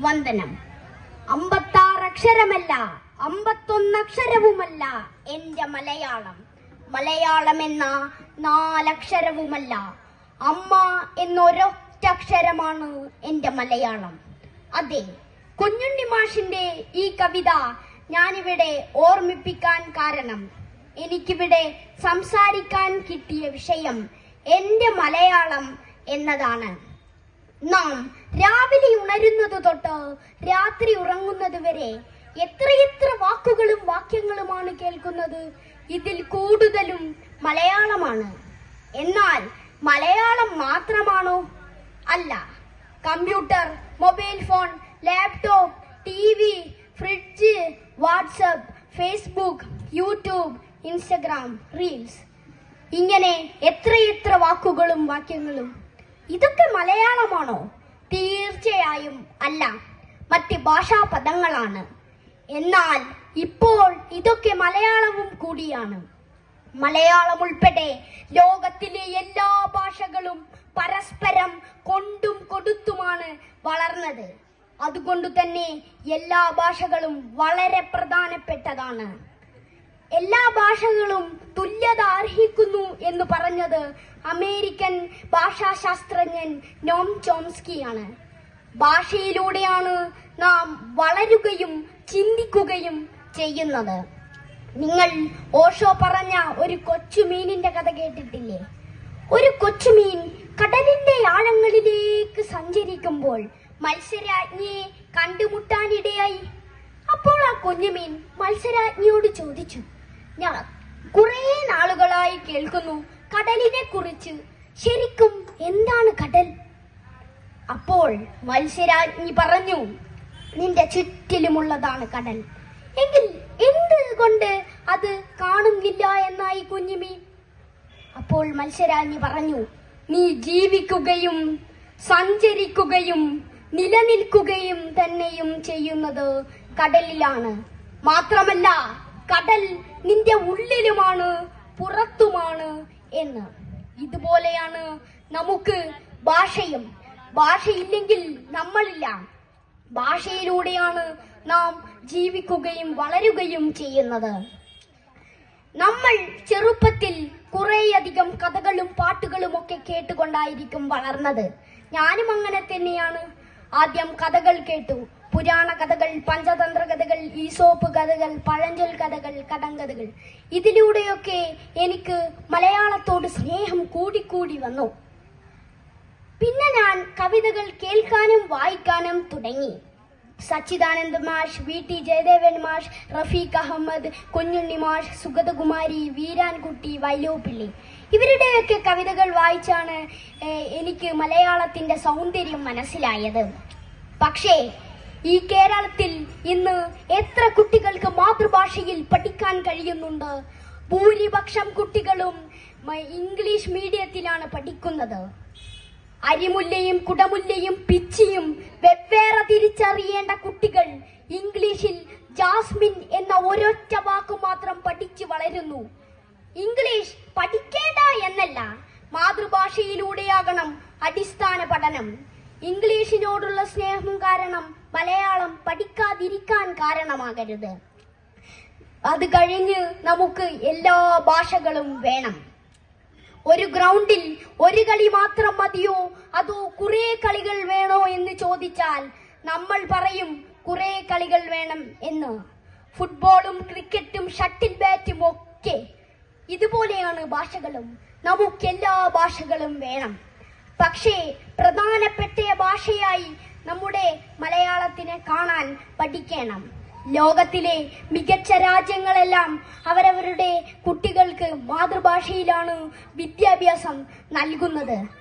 വന്ദനം. അമ്പത്താറ് അക്ഷരമല്ല അമ്പത്തൊന്ന് അക്ഷരവുമല്ല എന്റെ മലയാളം. മലയാളം എന്ന നാലക്ഷരവുമല്ല. അമ്മ എന്നൊരൊറ്റ അക്ഷരമാണ് എന്റെ മലയാളം. അതെ കുഞ്ഞുണ്ണി മാഷിന്റെ ഈ കവിത ഞാനിവിടെ ഓർമ്മിപ്പിക്കാൻ കാരണം. എനിക്കിവിടെ സംസാരിക്കാൻ കിട്ടിയ വിഷയം എന്റെ മലയാളം എന്നതാണ്. നാം രാവിലെ ഉണരുന്നത് തൊട്ട് രാത്രി ഉറങ്ങുന്നത് വരെ എത്രയെത്ര വാക്കുകളും വാക്യങ്ങളുമാണ് കേൾക്കുന്നത്. ഇതിൽ കൂടുതലും മലയാളമാണ്. എന്നാൽ മലയാളം മാത്രമാണോ? അല്ല. Computer mobile phone laptop T V fridge WhatsApp Facebook YouTube Instagram reels. ഇങ്ങനെ എത്രയെത്ര വാക്കുകളും വാക്യങ്ങളും ഇതൊക്കെ മലയാളമാണോ? തീർച്ചയായും അല്ല. മറ്റ് ഭാഷാ പദങ്ങളാണ് എന്നാൽ ഇപ്പോൾ ഇതൊക്കെ മലയാളവും കൂടിയാണ്. മലയാളം ഉൾപ്പെടെ ലോകത്തിലെ എല്ലാ ഭാഷകളും പരസ്പരം കൊണ്ടും കൊടുത്തുമാണ് വളർന്നത്. അതുകൊണ്ട് തന്നെ എല്ലാ ഭാഷകളും വളരെ പ്രധാനപ്പെട്ടതാണ്. എല്ലാ ഭാഷകളും തുല്യത എന്ന് പറഞ്ഞത് അമേരിക്കൻ ഭാഷാശാസ്ത്രജ്ഞൻ നോം ചോംസ്കിയാണ്. ഭാഷയിലൂടെയാണ് നാം വളരുകയും ചിന്തിക്കുകയും ചെയ്യുന്നത്. നിങ്ങൾ ഓഷോ പറഞ്ഞ ഒരു കൊച്ചു മീനിന്റെ കഥ കേട്ടിട്ടില്ലേ? ഒരു കൊച്ചുമീൻ കടലിന്റെ ആഴങ്ങളിലേക്ക് സഞ്ചരിക്കുമ്പോൾ മത്സരാജ്ഞിയെ കണ്ടുമുട്ടാനിടയായി. അപ്പോൾ ആ കുഞ്ഞുമീൻ മത്സരാജ്ഞിയോട് ചോദിച്ചു ഞാൻ കുറെ നാളുകളായി കേൾക്കുന്നു കടലിനെ കുറിച്ച്. ശരിക്കും എന്താണ് കടൽ? അപ്പോൾ മത്സരാജ്ഞി പറഞ്ഞു നിന്റെ ചുറ്റിലുമുള്ളതാണ് കടൽ. എങ്കിൽ എന്തുകൊണ്ട് അത് കാണുന്നില്ല എന്നായി കുഞ്ഞുമീൻ അപ്പോൾ മത്സരാജ്ഞി പറഞ്ഞു നീ ജീവിക്കുകയും സഞ്ചരിക്കുകയും നിലനിൽക്കുകയും തന്നെയും ചെയ്യുന്നത് കടലിലാണ്. മാത്രമല്ല കടൽ നിന്റെ ഉള്ളിലുമാണ് പുറത്തുമാണ് എന്ന്. ഇതുപോലെയാണ് നമുക്ക് ഭാഷയും. ഭാഷയില്ലെങ്കിൽ നമ്മളില്ല. ഭാഷയിലൂടെയാണ് നാം ജീവിക്കുകയും വളരുകയും ചെയ്യുന്നത്. നമ്മൾ ചെറുപ്പത്തിൽ കുറേയധികം കഥകളും പാട്ടുകളും ഒക്കെ കേട്ടുകൊണ്ടായിരിക്കും വളർന്നത്. ഞാനും അങ്ങനെ തന്നെയാണ്. ആദ്യം കഥകൾ കേട്ടു. പുരാണ കഥകൾ പഞ്ചതന്ത്ര കഥകൾ ഈസോപ്പ് കഥകൾ പഴഞ്ചൊൽ കഥകൾ കടങ്കഥകൾ. ഇതിലൂടെയൊക്കെ എനിക്ക് മലയാളത്തോട് സ്നേഹം കൂടിക്കൂടി വന്നു. പിന്നെ ഞാൻ കവിതകൾ കേൾക്കാനും വായിക്കാനും തുടങ്ങി. സച്ചിദാനന്ദ മാഷ് വി ടി ജയദേവൻ മാഷ് റഫീഖ് അഹമ്മദ് കുഞ്ഞുണ്ണി മാഷ് സുഗതകുമാരി വീരാൻകുട്ടി വൈലോപ്പിള്ളി. ഇവരുടെയൊക്കെ കവിതകൾ വായിച്ചാണ് എനിക്ക് മലയാളത്തിന്റെ സൗന്ദര്യം മനസ്സിലായത്. പക്ഷേ ഈ കേരളത്തിൽ ഇന്ന് എത്ര കുട്ടികൾക്ക് മാതൃഭാഷയിൽ പഠിക്കാൻ കഴിയുന്നുണ്ട്? ഭൂരിപക്ഷം കുട്ടികളും ഇംഗ്ലീഷ് മീഡിയത്തിലാണ് പഠിക്കുന്നത്. അരിമുല്ലയും കുടമുല്ലയും പിച്ചിയും വെവ്വേറെ തിരിച്ചറിയേണ്ട കുട്ടികൾ ഇംഗ്ലീഷിൽ ജാസ്മിൻ എന്ന ഒരൊറ്റ വാക്കു മാത്രം പഠിച്ചു വളരുന്നു. ഇംഗ്ലീഷ് പഠിക്കേണ്ട എന്നല്ല മാതൃഭാഷയിലൂടെയാകണം അടിസ്ഥാന പഠനം. ഇംഗ്ലീഷിനോടുള്ള സ്നേഹം കാരണം മലയാളം പഠിക്കാതിരിക്കാൻ കാരണമാകരുത്. അത് കഴിഞ്ഞ് നമുക്ക് എല്ലാ ഭാഷകളും വേണം. ഒരു ഗ്രൗണ്ടിൽ ഒരു കളി മാത്രം മതിയോ? അതോ കുറെ കളികൾ വേണോ എന്ന് ചോദിച്ചാൽ നമ്മൾ പറയും കുറെ കളികൾ വേണം എന്ന്. ഫുട്ബോളും ക്രിക്കറ്റും ഷട്ടിൽ ബാറ്റും ഒക്കെ ഇതുപോലെയാണ് ഭാഷകളും. നമുക്ക് എല്ലാ ഭാഷകളും വേണം. പക്ഷേ പ്രധാനപ്പെട്ട ഭാഷയായി നമ്മുടെ മലയാളത്തിനെ കാണാൻ പഠിക്കണം. ലോകത്തിലെ മികച്ച രാജ്യങ്ങളെല്ലാം അവരവരുടെ കുട്ടികൾക്ക് മാതൃഭാഷയിലാണ് വിദ്യാഭ്യാസം നൽകുന്നത്.